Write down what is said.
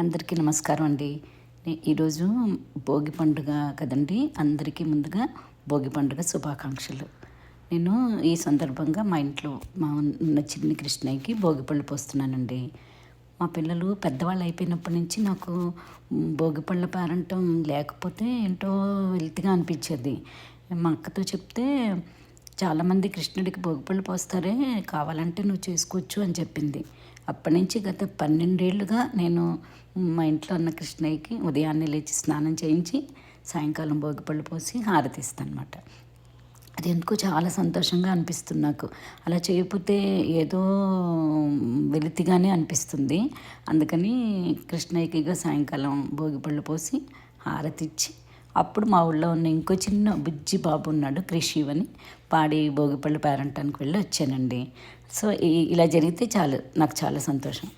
అందరికీ నమస్కారం అండి. ఈరోజు భోగి పండుగ కదండి. అందరికీ ముందుగా భోగి పండుగ శుభాకాంక్షలు. నేను ఈ సందర్భంగా మా ఇంట్లో మా ఉన్న చిన్ని కృష్ణయ్యకి భోగి పళ్ళు పోస్తున్నానండి. మా పిల్లలు పెద్దవాళ్ళు అయిపోయినప్పటి నుంచి నాకు భోగి పళ్ళ పేరంటం లేకపోతే ఏంటో వెల్తిగా అనిపించేది. మా అక్కతో చెప్తే చాలామంది కృష్ణుడికి భోగిపళ్ళు పోస్తారే కావాలంటే నువ్వు చేసుకోవచ్చు అని చెప్పింది. అప్పటి నుంచి గత పన్నెండేళ్ళుగా నేను మా ఇంట్లో ఉన్న కృష్ణయ్యకి ఉదయాన్నే లేచి స్నానం చేయించి సాయంకాలం భోగిపళ్ళు పోసి హారతిస్తాను అనమాట అది ఎందుకో చాలా సంతోషంగా అనిపిస్తుంది నాకు. అలా చేయకపోతే ఏదో వెలితిగానే అనిపిస్తుంది. అందుకని కృష్ణయ్యకిగా సాయంకాలం భోగిపళ్ళు పోసి హారతిచ్చి అప్పుడు మా ఊళ్ళో ఉన్న ఇంకో చిన్న బుజ్జి బాబు ఉన్నాడు క్రిషివ్ అని పాడి భోగిపల్లి పేరంటానికి వెళ్ళి వచ్చానండి. సో ఇలా జరిగితే చాలు నాకు చాలా సంతోషం.